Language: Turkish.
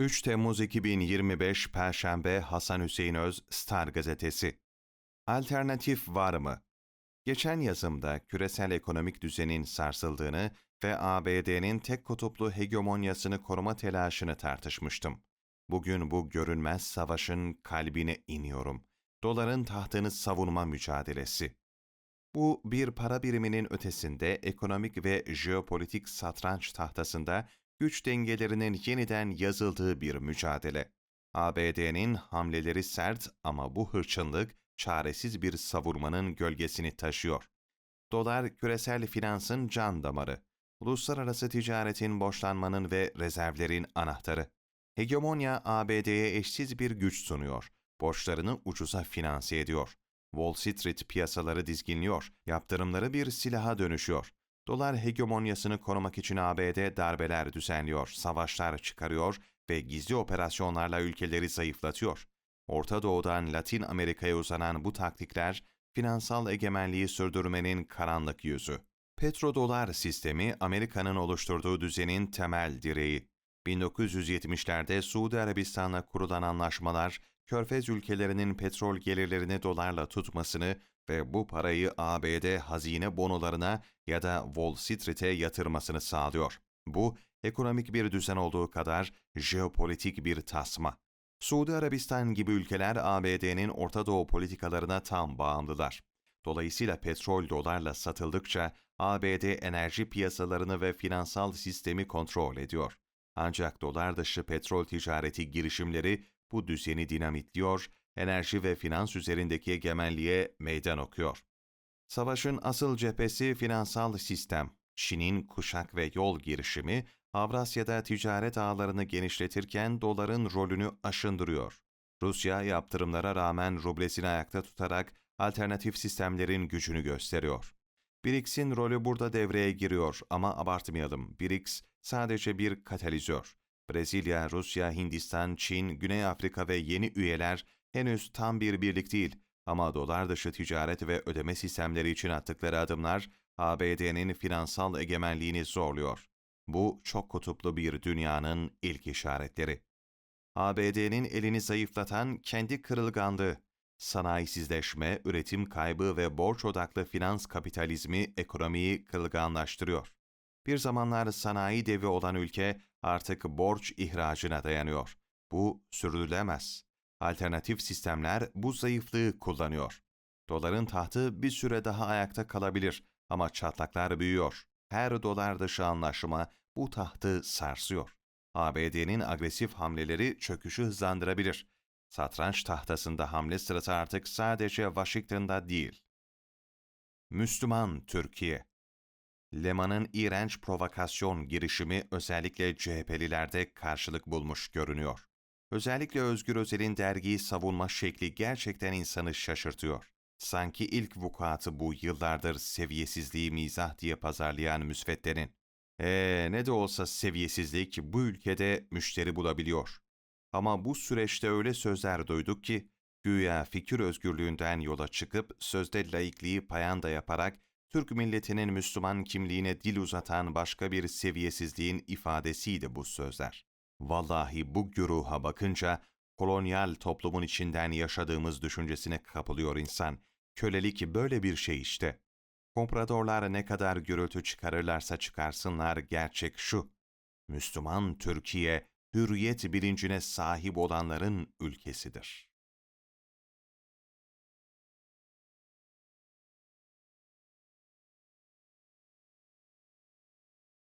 3 Temmuz 2025 Perşembe Hasan Hüseyin Öz Star Gazetesi Alternatif var mı? Geçen yazımda küresel ekonomik düzenin sarsıldığını ve ABD'nin tek kutuplu hegemonyasını koruma telaşını tartışmıştım. Bugün bu görünmez savaşın kalbine iniyorum. Doların tahtını savunma mücadelesi. Bu bir para biriminin ötesinde ekonomik ve jeopolitik satranç tahtasında güç dengelerinin yeniden yazıldığı bir mücadele. ABD'nin hamleleri sert ama bu hırçınlık çaresiz bir savurmanın gölgesini taşıyor. Dolar küresel finansın can damarı. Uluslararası ticaretin borçlanmanın ve rezervlerin anahtarı. Hegemonya ABD'ye eşsiz bir güç sunuyor. Borçlarını ucuza finanse ediyor. Wall Street piyasaları dizginliyor. Yaptırımları bir silaha dönüşüyor. Dolar hegemonyasını korumak için ABD darbeler düzenliyor, savaşlar çıkarıyor ve gizli operasyonlarla ülkeleri zayıflatıyor. Orta Doğu'dan Latin Amerika'ya uzanan bu taktikler, finansal egemenliği sürdürmenin karanlık yüzü. Petrodolar sistemi Amerika'nın oluşturduğu düzenin temel direği. 1970'lerde Suudi Arabistan'la kurulan anlaşmalar, Körfez ülkelerinin petrol gelirlerini dolarla tutmasını ve bu parayı ABD hazine bonolarına ya da Wall Street'e yatırmasını sağlıyor. Bu, ekonomik bir düzen olduğu kadar jeopolitik bir tasma. Suudi Arabistan gibi ülkeler ABD'nin Orta Doğu politikalarına tam bağımlılar. Dolayısıyla petrol dolarla satıldıkça ABD enerji piyasalarını ve finansal sistemi kontrol ediyor. Ancak dolar dışı petrol ticareti girişimleri bu düzeni dinamitliyor, enerji ve finans üzerindeki egemenliğe meydan okuyor. Savaşın asıl cephesi finansal sistem. Çin'in kuşak ve yol girişimi Avrasya'da ticaret ağlarını genişletirken doların rolünü aşındırıyor. Rusya yaptırımlara rağmen rublesini ayakta tutarak alternatif sistemlerin gücünü gösteriyor. BRICS'in rolü burada devreye giriyor ama abartmayalım. BRICS sadece bir katalizör. Brezilya, Rusya, Hindistan, Çin, Güney Afrika ve yeni üyeler henüz tam bir birlik değil ama dolar dışı ticaret ve ödeme sistemleri için attıkları adımlar ABD'nin finansal egemenliğini zorluyor. Bu çok kutuplu bir dünyanın ilk işaretleri. ABD'nin elini zayıflatan kendi kırılganlığı, sanayisizleşme, üretim kaybı ve borç odaklı finans kapitalizmi ekonomiyi kırılganlaştırıyor. Bir zamanlar sanayi devi olan ülke artık borç ihracına dayanıyor. Bu sürdürülemez. Alternatif sistemler bu zayıflığı kullanıyor. Doların tahtı bir süre daha ayakta kalabilir ama çatlaklar büyüyor. Her dolar dışı anlaşma bu tahtı sarsıyor. ABD'nin agresif hamleleri çöküşü hızlandırabilir. Satranç tahtasında hamle sırası artık sadece Washington'da değil. Müslüman Türkiye Leman'ın iğrenç provokasyon girişimi özellikle CHP'lilerde karşılık bulmuş görünüyor. Özellikle Özgür Özel'in dergiyi savunma şekli gerçekten insanı şaşırtıyor. Sanki ilk vukuatı bu yıllardır seviyesizliği mizah diye pazarlayan müsveddenin. Eee ne de olsa seviyesizlik bu ülkede müşteri bulabiliyor. Ama bu süreçte öyle sözler duyduk ki, güya fikir özgürlüğünden yola çıkıp sözde laikliği payanda yaparak Türk milletinin Müslüman kimliğine dil uzatan başka bir seviyesizliğin ifadesiydi bu sözler. Vallahi bu güruha bakınca kolonyal toplumun içinden yaşadığımız düşüncesine kapılıyor insan. Kölelik böyle bir şey işte. Kompradorlar ne kadar gürültü çıkarırlarsa çıkarsınlar gerçek şu. Müslüman Türkiye, hürriyet bilincine sahip olanların ülkesidir.